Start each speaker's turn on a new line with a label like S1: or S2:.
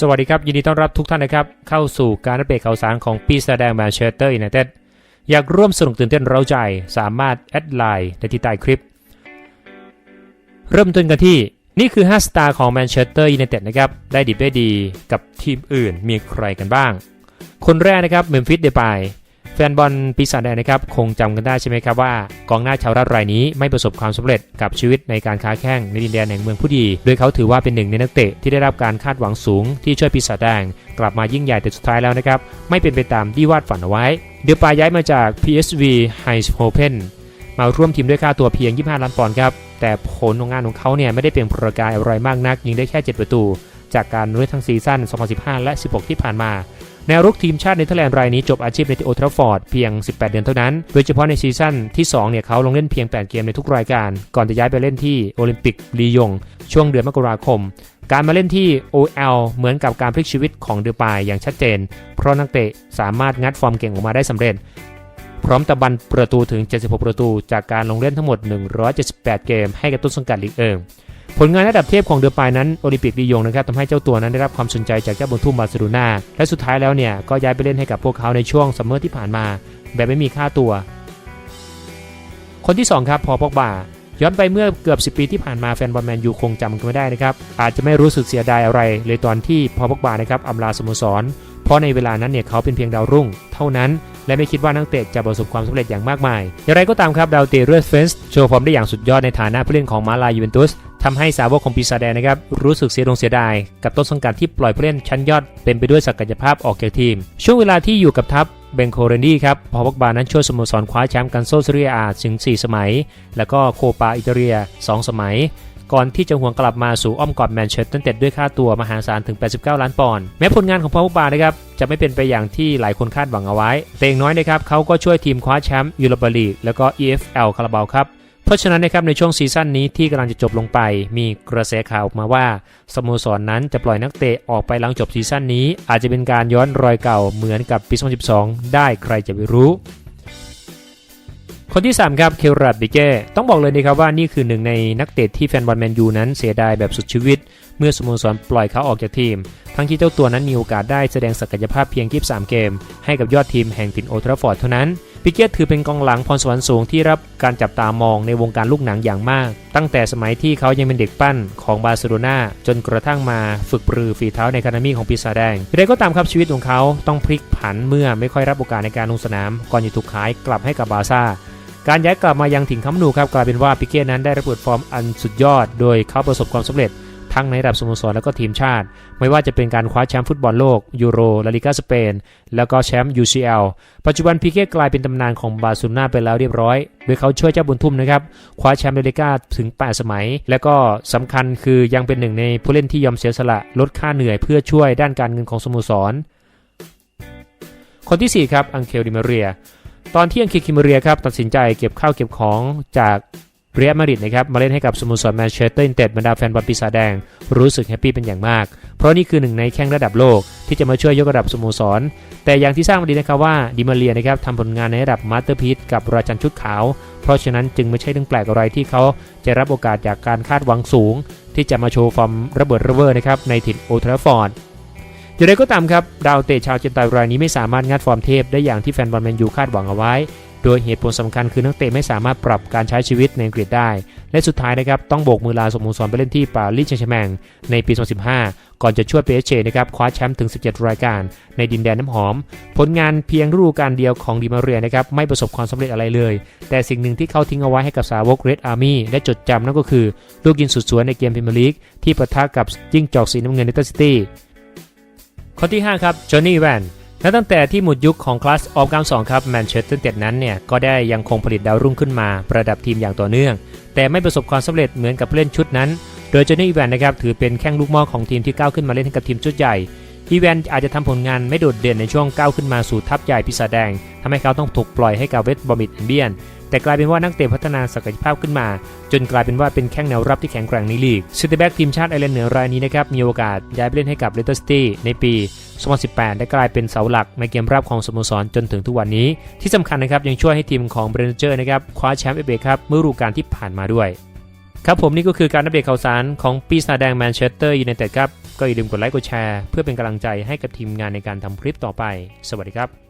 S1: สวัสดีครับ ยินดีต้อนรับทุกท่านนะครับ เข้าสู่การอัปเดตข่าวสารของปีแสดงแมนเชสเตอร์ยูไนเต็ดอยากร่วมสนุกตื่นเต้นเร้าใจ สามารถแอดไลน์ในที่ใต้คลิป เริ่มต้นกันที่นี่คือ 5 สตาร์ของแมนเชสเตอร์ยูไนเต็ดนะครับ ได้ดีได้ดีกับทีมอื่นมีใครกันบ้าง คนแรกนะครับเมมฟิสเดปาย แฟนบอลปีศาจแดงนะครับคงจำกันได้ใช่ไหมครับว่ากองหน้าชาวรัฐรายนี้ไม่ประสบความสำเร็จกับชีวิตในการค้าแข่งในดินแดนแห่งเมืองผู้ดี โดยเขาถือว่าเป็นหนึ่งในนักเตะที่ได้รับการคาดหวังสูงที่ช่วยปีศาจแดงกลับมายิ่งใหญ่แต่สุดท้ายแล้วนะครับไม่เป็นไปตามที่วาดฝันเอาไว้ เดือปายย้ายมาจาก PSV e i s h o p e n มาร่วมทีมด้วยค่าตัวเพียง 25 ล้านปอนด์ครับแต่ผลของงานของเขาเนี่ยไม่ได้เปล่งประกายอะไรมากนักยิงได้แค่ 7 ประตู จากการเล่นทั้งซีซั่น 2015 และ 16 ที่ผ่านมา แนวรุกทีมชาติเนเธอร์แลนด์รายนี้จบอาชีพในโอทราฟอร์ดเพียง 18 เดือนเท่านั้น โดยเฉพาะในซีซั่นที่2เนี่ยเขาลงเล่นเพียง 8 เกมในทุกรายการ ก่อนจะย้ายไปเล่นที่โอลิมปิกลียง ช่วงเดือนมกราคม การมาเล่นที่ OL เหมือนกับการพลิกชีวิตของเดอปายอย่างชัดเจน เพราะนักเตะสามารถงัดฟอร์มเก่งออกมาได้สำเร็จพร้อมตะบันประตูถึง 76 ประตู จากการลงเล่นทั้งหมด 178 เกม ให้กับต้นสังกัดลีกเอิง ผลงานระดับเทพของเดอปายนั้นโอลิมปิกลียงนะครับทำให้เจ้าตัวนั้นได้รับความสนใจจากเจ้าบุญทุ่มบาร์เซโลนาและสุดท้ายแล้วเนี่ยก็ย้ายไปเล่นให้กับพวกเขาในช่วงซัมเมอร์ที่ผ่านมา แบบไม่มีค่าตัว คนที่ 2 ครับพอปอกบาย้อนไปเมื่อเกือบ 10 ปีที่ผ่านมาแฟนบอลแมนยูคงจำกันไม่ได้นะครับอาจจะไม่รู้สึกเสียดายอะไร เลยตอนที่พอปอกบานะครับอำลาสโมสร เพราะในเวลานั้นเนี่ยเขาเป็นเพียงดาวรุ่ง เท่านั้น และไม่คิดว่านักเตะจะประสบความสำเร็จอย่างมากมายอย่างไรก็ตามครับดาวเตเรสเฟนส์โชว์ฟอร์มได้อย่างสุดยอดในฐานะผู้เล่นของมาลายูเวนตุส ทำให้สาวกของปีศาจแดงนะครับรู้สึกเสียดงเสียดาย กับต้นสังกัดที่ปล่อยผู้เล่นชั้นยอดเป็นไปด้วยศักยภาพออกจากทีม ช่วงเวลาที่อยู่กับทัพเบนโคเรนดี้ครับพอปอกบานั้นช่วยสโมสรคว้าแชมป์กันโซเซเรียอาถึง 4 สมัย แล้วก็โคปาอิตาเลีย 2 สมัย ก่อนที่จะหวงกลับมาสู่อ้อมกอดแมนเชสเตอร์เต็ดด้วยค่าตัวมหาศาลถึง 89 ล้านปอนด์แม้ผลงานของพอปบานะครับจะไม่เป็นไปอย่างที่หลายคนคาดหวังเอาไว้แต่อย่างน้อยนะครับเขาก็ช่วยทีมคว้าแชมป์ยูโรปาลีกแล้วก็ EFL คาราบาวครับ เพราะฉะนั้นนะครับในช่วงซีซั่นนี้ที่กำลังจะจบลงไป มีกระแสข่าวออกมาว่าสโมสรนนั้นจะปล่อยนักเตะออกไปหลังจบซีซั่นนี้ อาจจะเป็นการย้อนรอยเก่าเหมือนกับปี2012 ได้ใครจะไปรู้ คนที่ 3 ครับเคลรัดบิเก้ต้องบอกเลยนะครับว่านี่คือหนึ่งในนักเตะที่แฟนบอลแมนยูนั้นเสียดายแบบสุดชีวิต เมื่อสโมสรปล่อยเขาออกจากทีม ทั้งที่เจ้าตัวนั้นมีโอกาสได้แสดงศักยภาพเพียง 23 เกม ให้กับยอดทีมแห่งถิ่นโอทราฟอร์ดเท่านั้น ปิเกตถือเป็นกองหลังพรสวรรค์สูงที่รับการจับตามองในวงการลูกหนังอย่างมาก ตั้งแต่สมัยที่เขายังเป็นเด็กปั้นของบาร์เซโลนาจนกระทั่งมาฝึกปรือฝีเท้าในคานามีของปีศาจแดงใดก็ตามครับชีวิตของเขาต้องพลิกผันเมื่อไม่ค่อยรับโอกาสในการลงสนาม ก่อนจะถูกขายกลับให้กับบาร์ซ่าการย้ายกลับมายังถิ่นคัมนูครับกลายเป็นว่าปิเก้นั้นได้ระเบิดฟอร์มอันสุดยอด โดยเขาประสบความสำเร็จ ทั้งในระดับสโมสรและก็ทีมชาติ ไม่ว่าจะเป็นการคว้าแชมป์ฟุตบอลโลกยูโรลาลิกาสเปน แล้วก็แชมป์ UCL ปัจจุบันพีเก้กลายเป็นตำนานของบาร์ซโลนาไปแล้วเรียบร้อยโดยเขาช่วยเจ้าบุญทุ่มนะครับคว้าแชมป์ลาลิกาถึง 8 สมัย และก็สำคัญคือยังเป็นหนึ่งในผู้เล่นที่ยอมเสียสละลดค่าเหนื่อยเพื่อช่วยด้านการเงินของสโมสร คนที่ 4 ครับอังเคลดิมาเรีย ตอนที่อังเคลดิมาเรียครับตัดสินใจเก็บข้าวเก็บของจาก เรียลมาดริดนะครับมาเล่นให้กับสโมสรแมนเชสเตอร์ยูไนเต็ดบรรดาแฟนบอลปีศาจแดง รู้สึกแฮปปี้เป็นอย่างมาก เพราะนี่คือหนึ่งในแข้งระดับโลกที่จะมาช่วยยกระดับสโมสร แต่อย่างที่สร้างมาดีนะครับว่าดิมาเรียนะครับทำผลงานในระดับมาสเตอร์พีซกับราชันชุดขาว เพราะฉะนั้นจึงไม่ใช่เรื่องแปลกอะไรที่เขาจะรับโอกาสจากการคาดหวังสูง ที่จะมาโชว์ฟอร์มระเบิดระเบ้อนะครับในถิ่นโอทราฟอร์ดอย่างไรก็ตามครับดาวเตะชาวเจนตารายนี้ไม่สามารถงัดฟอร์มเทพได้อย่างที่แฟนบอลแมนยูคาดหวังเอาไว้ โดยเหตุผลสำคัญคือนักเตะไม่สามารถปรับการใช้ชีวิตในอังกฤษได้ และสุดท้ายนะครับต้องโบกมือลาสโมสรไปเล่นที่ปารีสแชงต์แชร์แมงในปี 2015 ก่อนจะช่วยเปเชนะครับคว้าแชมป์ถึง 17 รายการ ในดินแดนน้ำหอม ผลงานเพียงฤดูกาลเดียวของดิมาเรียนะครับไม่ประสบความสำเร็จอะไรเลย แต่สิ่งหนึ่งที่เขาทิ้งเอาไว้ให้กับสาวกเรดอาร์มี่ได้จดจำนั่นก็คือลูกยิงสุดสวยในเกมพรีเมียร์ลีกที่ปะทะกับจิ้งจอกสีน้ำเงินเนเธอร์ซิตี้ข้อที่ 5 ครับจอห์นนี่แวน และตั้งแต่ที่หมดยุคของคลาสออฟ92ครับแมนเชสเตอร์เต็ดนั้นเนี่ยก็ได้ยังคงผลิตดาวรุ่งขึ้นมาประดับทีมอย่างต่อเนื่อง แต่ไม่ประสบความสำเร็จเหมือนกับผู้เล่นชุดนั้น โดยจอห์นนี่อีแวนนะครับถือเป็นแข้งลูกมอของทีมที่ก้าวขึ้นมาเล่นให้กับทีมชุดใหญ่อีแวนอาจจะทำผลงานไม่โดดเด่นในช่วงก้าวขึ้นมาสู่ทัพใหญ่พิศาแดงทำให้เขาต้องถูกปล่อยให้กับเวสต์บอมิดเบียน แต่กลายเป็นว่านักเตะพัฒนาศักยภาพขึ้นมา จนกลายเป็นว่าเป็นแข้งแนวรับที่แข็งแกร่งในลีกซิตี้แบ็กทีมชาติไอร์แลนด์เหนือรายนี้นะครับมีโอกาสย้ายไปเล่นให้กับเลสเตอร์ซิตี้ในปี 2018 ได้กลายเป็นเสาหลักในเกมรับของสโมสรจนถึงทุกวันนี้ ที่สำคัญนะครับยังช่วยให้ทีมของเบรนเจอร์นะครับคว้าแชมป์เอเอครับเมื่อฤดูกาลที่ผ่านมาด้วยครับผมนี่ก็คือการอัปเดตข่าวสารของปีศาจแดงแมนเชสเตอร์ยูไนเต็ดครับ ก็อย่าลืมกดไลค์กดแชร์ เพื่อเป็นกำลังใจให้กับทีมงานในการทำคลิปต่อไป สวัสดีครับ